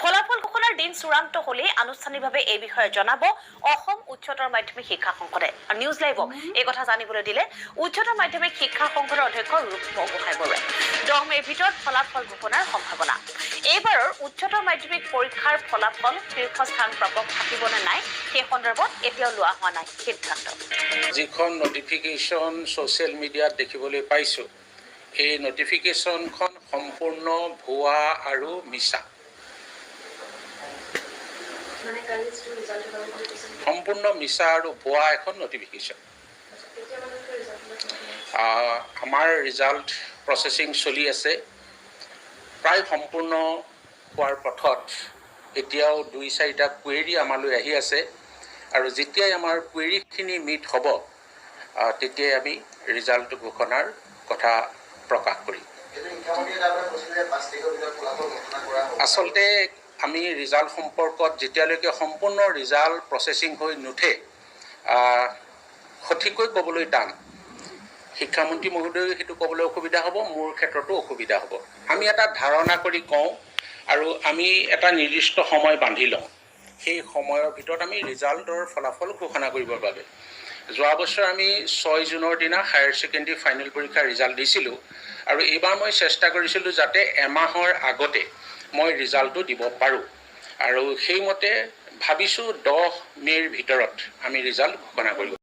ফলাফল ঘোষণাৰ দিন চূড়ান্ত হলেই আনুষ্ঠানিকভাৱে এই বিষয়ে জনাব। অসম উচ্চতৰ মাধ্যমিক শিক্ষা সংসদে। নিউজ লাইভক এই কথা জানিবলৈ দিলে উচ্চতৰ মাধ্যমিক শিক্ষা সংসদৰ অধ্যক্ষ ৰূপম গোহাঁই বৰুৱাই। দহ মে'ৰ ভিতৰত ফলাফল ঘোষণাৰ সম্ভাৱনা। এইবাৰৰ উচ্চতৰ মাধ্যমিক পৰীক্ষাৰ ফলাফল শীৰ্ষস্থান প্ৰাপক থাকিব নে নাই সেই সন্দৰ্ভত এতিয়াও লোৱা হোৱা নাই সিদ্ধান্ত। যিখন নটিফিকেশ্যন ছ'চিয়েল মিডিয়াত দেখিবলৈ পাইছোঁ এই নটিফিকেশ্যনখন সম্পূৰ্ণ ভুৱা আৰু মিছা। সম্পূৰ্ণ মিছা আৰু ভুৱা এখন নটিফিকেশ্যন আমাৰ ৰিজাল্ট প্ৰচেছিং চলি আছে। প্ৰায় সম্পূৰ্ণ হোৱাৰ পথত এতিয়াও দুই চাৰিটা কুৱেৰী আমালৈ আহি আছে। আৰু যেতিয়াই আমাৰ কুৱেৰীখিনি মিট হ'ব তেতিয়াই আমি ৰিজাল্ট ঘোষণাৰ কথা প্ৰকাশ কৰিম। আচলতে আমি ৰিজাল্ট সম্পৰ্কত যেতিয়ালৈকে সম্পূৰ্ণ ৰিজাল্ট প্ৰচেছিং হৈ নুঠে সঠিককৈ ক'বলৈ টান। শিক্ষামন্ত্ৰী মহোদয়ো সেইটো ক'বলৈ অসুবিধা হ'ব মোৰ ক্ষেত্ৰতো অসুবিধা হ'ব। আমি এটা ধাৰণা কৰি কওঁ আৰু আমি এটা নিৰ্দিষ্ট সময় বান্ধি লওঁ। সেই সময়ৰ ভিতৰত আমি ৰিজাল্টৰ ফলাফল ঘোষণা কৰিবৰ বাবে। যোৱা বছৰ আমি ছয় জুনৰ দিনা হায়াৰ ছেকেণ্ডেৰী ফাইনেল পৰীক্ষাৰ ৰিজাল্ট দিছিলোঁ আৰু এইবাৰ মই চেষ্টা কৰিছিলোঁ যাতে এমাহৰ আগতে মই ৰিজাল্টটো দিব পাৰোঁ। আৰু সেইমতে ভাবিছোঁ দহ মে'ৰ ভিতৰত আমি ৰিজাল্ট ঘোষণা কৰিব